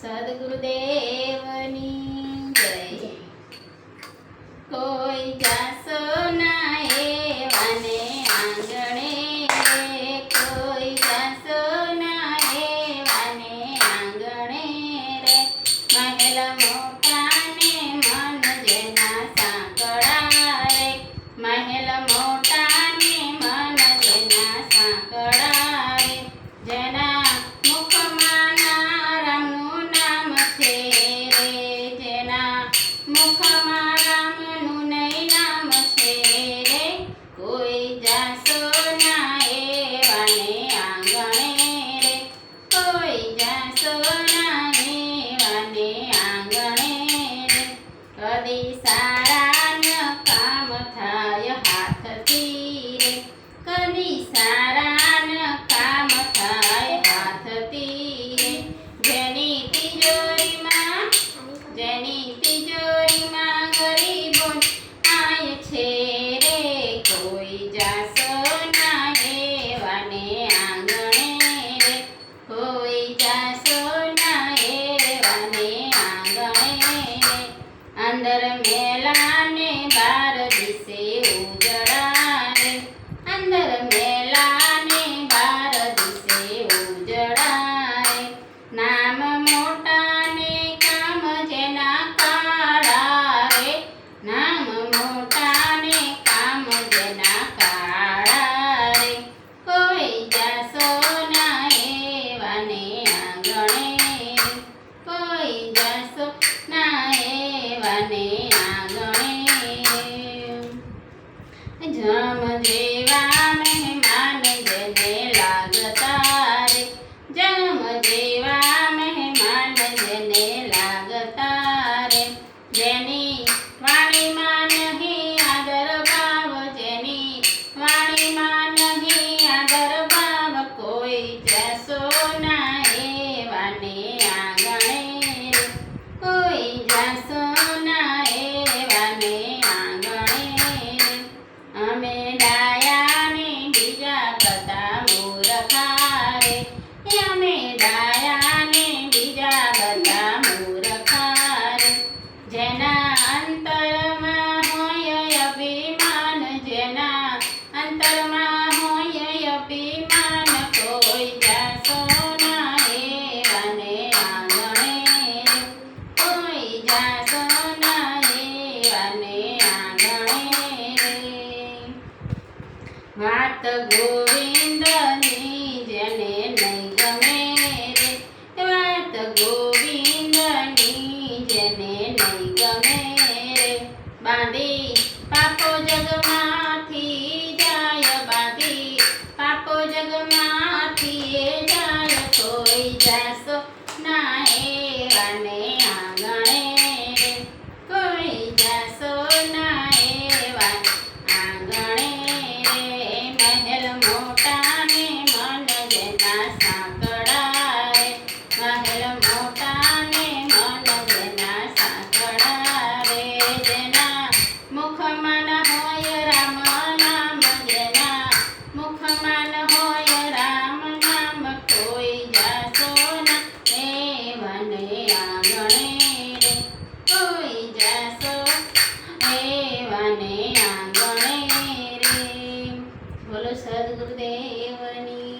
સદગુરુદેવની જય. કોઈ જાસો ના એવાને આંગણે, કોઈ જાસો ના એવાને આંગણે રે. મહેલ મોટાને મન જેના સાંકળા રે. મહેલ So. Uh... I so Viva वात गोविंद नहीं गमे रे वात गोविंद जने नहीं गमे रे पापो जग माथी जाय बांदी। पापो जग माथी जाय, कोई जासो नाए મુખમાન હોય રામ નામ જેના. મુખમાન હોય રામ નામ કોઈ જાસો. ના એ મને આંગણે બોલો સદગુરુદેવની